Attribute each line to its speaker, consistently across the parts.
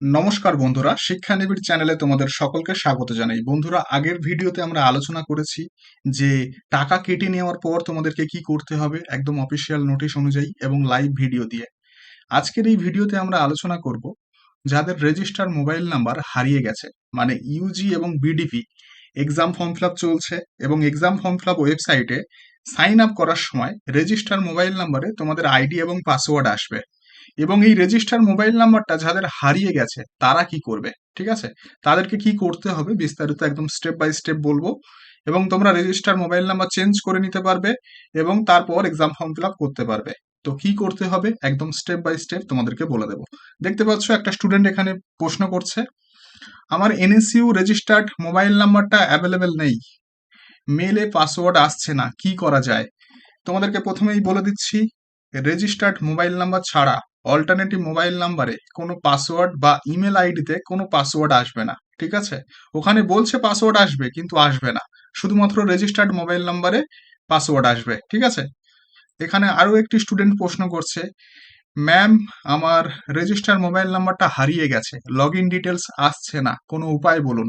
Speaker 1: নমস্কার বন্ধুরা শিক্ষা নিবিড় চ্যানেলে তোমাদের সকলকে স্বাগত জানাই। বন্ধুরা, আগের ভিডিওতে আমরা আলোচনা করেছি যে টাকা কেটে নেওয়ার পর তোমাদেরকে কি করতে হবে, একদম অফিসিয়াল নোটিশ অনুযায়ী এবং লাইভ ভিডিও দিয়ে। আজকের এই ভিডিওতে আমরা আলোচনা করব যাদের রেজিস্টার মোবাইল নাম্বার হারিয়ে গেছে মানে ইউজি এবং বিডিপি এক্সাম ফর্ম ফিল চলছে এবং এক্সাম ফর্ম ফিল ওয়েবসাইটে সাইন আপ করার সময় রেজিস্টার মোবাইল নাম্বারে তোমাদের আইডি এবং পাসওয়ার্ড আসবে। এবং এই রেজিস্টার মোবাইল নাম্বারটা যাদের হারিয়ে গেছে, তারা কি করবে? ঠিক আছে? তাদেরকে কি করতে হবে? বিস্তারিত একদম স্টেপ বাই স্টেপ বলব। এবং তোমরা রেজিস্টার মোবাইল নাম্বার চেঞ্জ করে নিতে পারবে এবং তারপর এক্সাম ফর্ম ফিল করতে পারবে। তো কি করতে হবে? একদম স্টেপ বাই স্টেপ তোমাদেরকে বলে দেবো। দেখতে পাচ্ছ একটা স্টুডেন্ট এখানে প্রশ্ন করছে, আমার এনএসইউ রেজিস্টার্ড মোবাইল নাম্বারটা অ্যাভেলেবেল নেই। মেলে পাসওয়ার্ড আসছে না। কি করা যায়? তোমাদেরকে প্রথমেই বলে দিচ্ছি রেজিস্টার্ড মোবাইল নাম্বার ছাড়া অল্টারনেটিভ মোবাইল নাম্বারে কোনো পাসওয়ার্ড বা ইমেল আইডিতে কোনো পাসওয়ার্ড আসবে না, ঠিক আছে? ওখানে বলছে পাসওয়ার্ড আসবে, কিন্তু আসবে না। শুধুমাত্র রেজিস্টার্ড মোবাইল নাম্বারে পাসওয়ার্ড আসবে, ঠিক আছে? এখানে আরও একটি স্টুডেন্ট প্রশ্ন করছে ম্যাম আমার রেজিস্টার মোবাইল নাম্বারটা হারিয়ে গেছে লগ ইন ডিটেলস আসছে না, কোনো উপায় বলুন?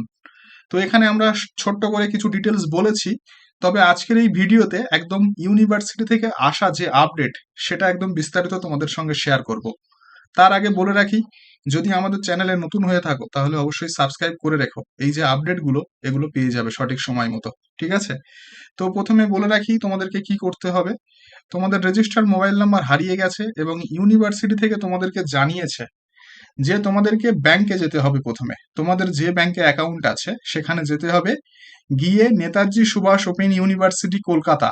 Speaker 1: তো এখানে আমরা ছোট্ট করে কিছু ডিটেলস বলেছি। তবে আজকের এই ভিডিওতে একদম ইউনিভার্সিটি থেকে আসা যে আপডেট সেটা একদম বিস্তারিত তোমাদের সঙ্গে শেয়ার করব। তার আগে বলে রাখি, যদি আমাদের চ্যানেলে নতুন হয়ে থাকো, তাহলে অবশ্যই সাবস্ক্রাইব করে রেখো। এই যে আপডেটগুলো এগুলো পেয়ে যাবে সঠিক সময় মতো, ঠিক আছে? তো প্রথমে বলে রাখি, তোমাদেরকে কি করতে হবে? তোমাদের রেজিস্টার মোবাইল নাম্বার হারিয়ে গেছে এবং ইউনিভার্সিটি থেকে তোমাদেরকে জানিয়েছে যে তোমাদেরকে ব্যাংকে যেতে হবে প্রথমে, তোমাদের যে ব্যাংকে অ্যাকাউন্ট আছে, সেখানে যেতে হবে। গিয়ে নেতাজি সুভাষ ওপেন ইউনিভার্সিটি কলকাতা,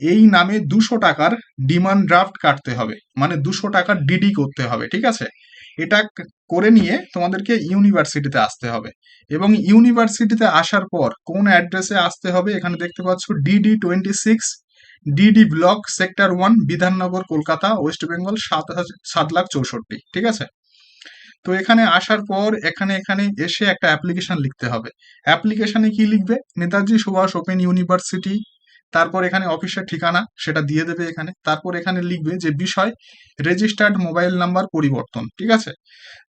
Speaker 1: এই নামে দুশো টাকার ডিমান্ড ড্রাফট কাটতে হবে মানে দুশো টাকার ডিডি করতে হবে, ঠিক আছে? এটা করে নিয়ে তোমাদেরকে ইউনিভার্সিটিতে আসতে হবে এবং ইউনিভার্সিটিতে আসার পর কোন অ্যাড্রেসে আসতে হবে, এখানে দেখতে পাচ্ছ DD twenty six DD block sector one Bidhannagar, Kolkata West Bengal সাত সাত লাখ চৌষট্টি, ঠিক আছে? তো এখানে আসার পর এখানে এখানে এসে একটা অ্যাপ্লিকেশন লিখতে হবে। অ্যাপ্লিকেশনে কি লিখবে? নেতাজি সুভাষ ওপেন ইউনিভার্সিটি, তারপর এখানে অফিসের ঠিকানা, সেটা দিয়ে দেবে এখানে। তারপর এখানে লিখবে যে বিষয় রেজিস্টার্ড মোবাইল নাম্বার পরিবর্তন, ঠিক আছে?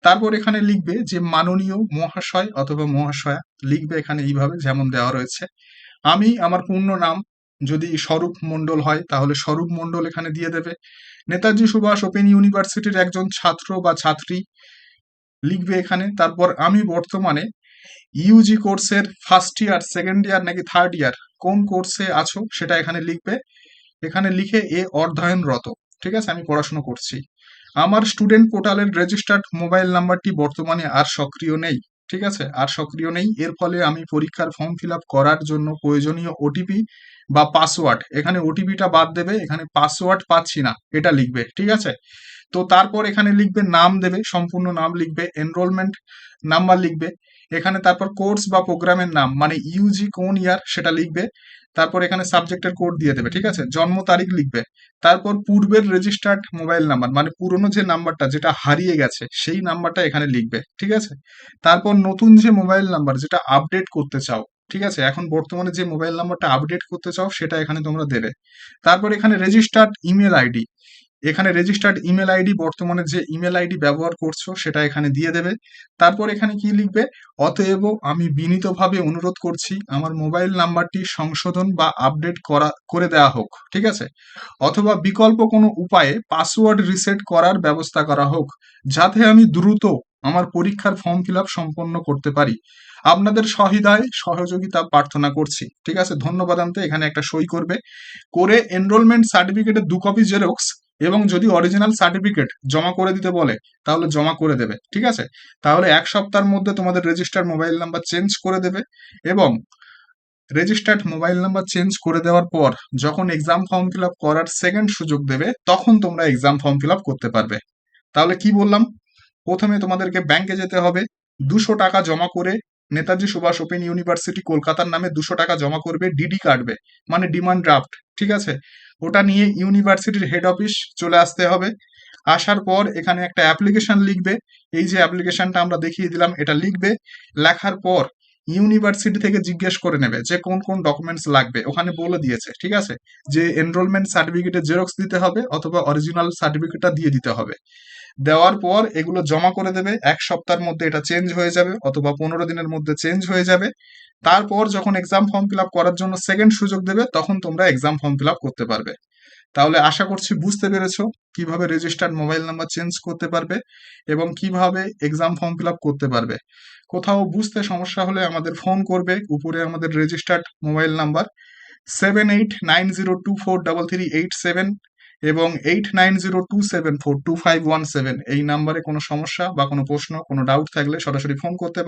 Speaker 1: তারপর এখানে লিখবে যে মাননীয় মহাশয় অথবা মহাশয়া, লিখবে এখানে এইভাবে যেমন দেওয়া রয়েছে। আমি আমার পূর্ণ নাম যদি স্বরূপ মণ্ডল হয়, তাহলে স্বরূপ মণ্ডল এখানে দিয়ে দেবে। নেতাজি সুভাষ ওপেন ইউনিভার্সিটির একজন ছাত্র বা ছাত্রী লিখবে এখানে। তারপর আমি বর্তমানে ইউজি কোর্সের ফার্স্ট ইয়ার সেকেন্ড ইয়ার নাকি থার্ড ইয়ার কোন কোর্সে আছো সেটা এখানে লিখবে। এখানে লিখে এ অধ্যয়নরত ঠিক আছে? আমি পড়াশোনা করছি। আমার স্টুডেন্ট পোর্টালের রেজিস্টার্ড মোবাইল নাম্বারটি বর্তমানে আর সক্রিয় নেই। ঠিক আছে? আর সক্রিয় নেই। এর ফলে আমি পরীক্ষার ফর্ম ফিল করার জন্য প্রয়োজনীয় ওটিপি বা পাসওয়ার্ড এখানে ওটিপিটা বাদ দেবে, এখানে পাসওয়ার্ড পাচ্ছি না, এটা লিখবে, ঠিক আছে? তো তারপর এখানে লিখবে নাম দেবে, সম্পূর্ণ নাম লিখবে এনরোলমেন্ট নাম্বার লিখবে, এখানে তারপর কোর্স বা প্রোগ্রামের নাম মানে ইউজি কোন ইয়ার সেটা লিখবে, তারপর এখানে সাবজেক্টের কোড দিয়ে দেবে, ঠিক আছে? জন্ম তারিখ লিখবে, তারপর পূর্বের রেজিস্টার্ড মোবাইল নাম্বার মানে পুরনো যে নাম্বারটা যেটা হারিয়ে গেছে, সেই নাম্বারটা এখানে লিখবে, ঠিক আছে? তারপর নতুন যে মোবাইল নাম্বার যেটা আপডেট করতে চাও ঠিক আছে? এখন বর্তমানে যে মোবাইল নাম্বারটা আপডেট করতে চাও, সেটা এখানে তোমরা দেবে। তারপর এখানে রেজিস্টার্ড ইমেল আইডি এখানে রেজিস্টার্ড ইমেল আইডি বর্তমানে যে ইমেল আইডি ব্যবহার করছ, সেটা এখানে দিয়ে দেবে। তারপর এখানে কি লিখবে? অতএব আমি বিনীতভাবে অনুরোধ করছি, আমার মোবাইল নাম্বারটি সংশোধন বা আপডেট করা, করে দেওয়া হোক, ঠিক আছে? অথবা বিকল্প কোনো উপায়ে পাসওয়ার্ড রিসেট করার ব্যবস্থা করা হোক, যাতে আমি দ্রুত আমার পরীক্ষার ফর্ম ফিল সম্পন্ন করতে পারি। আপনাদের সহিদায় সহযোগিতা প্রার্থনা করছি। ঠিক আছে? ধন্যবাদ আনতে এখানে একটা সই করবে। করে এনরোলমেন্ট সার্টিফিকেটের দু কপি জেরক্স এবং যদি অরিজিনাল সার্টিফিকেট জমা করে দিতে বলে, তাহলে জমা করে দেবে। ঠিক আছে? তাহলে এক সপ্তাহের মধ্যে তোমাদের রেজিস্টার্ড মোবাইল নাম্বার চেঞ্জ করে দেবে এবং রেজিস্টার্ড মোবাইল নাম্বার চেঞ্জ করে দেওয়ার পর যখন এক্সাম ফর্ম ফিল করার সেকেন্ড সুযোগ দেবে, তখন তোমরা এক্সাম ফর্ম ফিল করতে পারবে। তাহলে কি বললাম? প্রথমে তোমাদেরকে ব্যাংকে যেতে হবে। দুশো টাকা জমা করে নেতাজি সুভাষ ওপেন ইউনিভার্সিটি কলকাতার নামে দুশো টাকা জমা করবে ডিডি কাটবে মানে ডিমান্ড ড্রাফট ঠিক আছে? ওটা নিয়ে ইউনিভার্সিটির হেড অফিস চলে আসতে হবে। আসার পর এখানে একটা অ্যাপ্লিকেশন লিখবে। এই যে অ্যাপ্লিকেশনটা আমরা দেখিয়ে দিলাম, এটা লিখবে। লেখার পর ইউনিভার্সিটি থেকে জিজ্ঞেস করে নেবে যে কোন কোন ডকুমেন্টস লাগবে। ওখানে বলে দিয়েছে, ঠিক আছে? যে এনরোলমেন্ট সার্টিফিকেটের জেরক্স দিতে হবে অথবা অরিজিনাল সার্টিফিকেটটা দিয়ে দিতে হবে। দেওয়ার পর এগুলো জমা করে দেবে, এক সপ্তাহের মধ্যে এটা চেঞ্জ হয়ে যাবে অথবা পনেরো দিনের মধ্যে চেঞ্জ হয়ে যাবে। তারপর যখন এক্সাম ফর্ম ফিল আপ করার জন্য সেকেন্ড সুযোগ দেবে, তখন তোমরা এক্সাম ফর্ম ফিল আপ করতে পারবে। তাহলে আশা করছি বুঝতে পেরেছ কীভাবে রেজিস্টার্ড মোবাইল নাম্বার চেঞ্জ করতে পারবে এবং কীভাবে এক্সাম ফর্ম ফিল করতে পারবে। কোথাও বুঝতে সমস্যা হলে আমাদের ফোন করবে, উপরে আমাদের registered mobile number seven eight nine zero two four double three eight seven এবং eight nine zero two seven four two five one seven এই নাম্বারে কোনো সমস্যা বা কোনো প্রশ্ন, কোনো ডাউট থাকলে সরাসরি ফোন করতে পারো।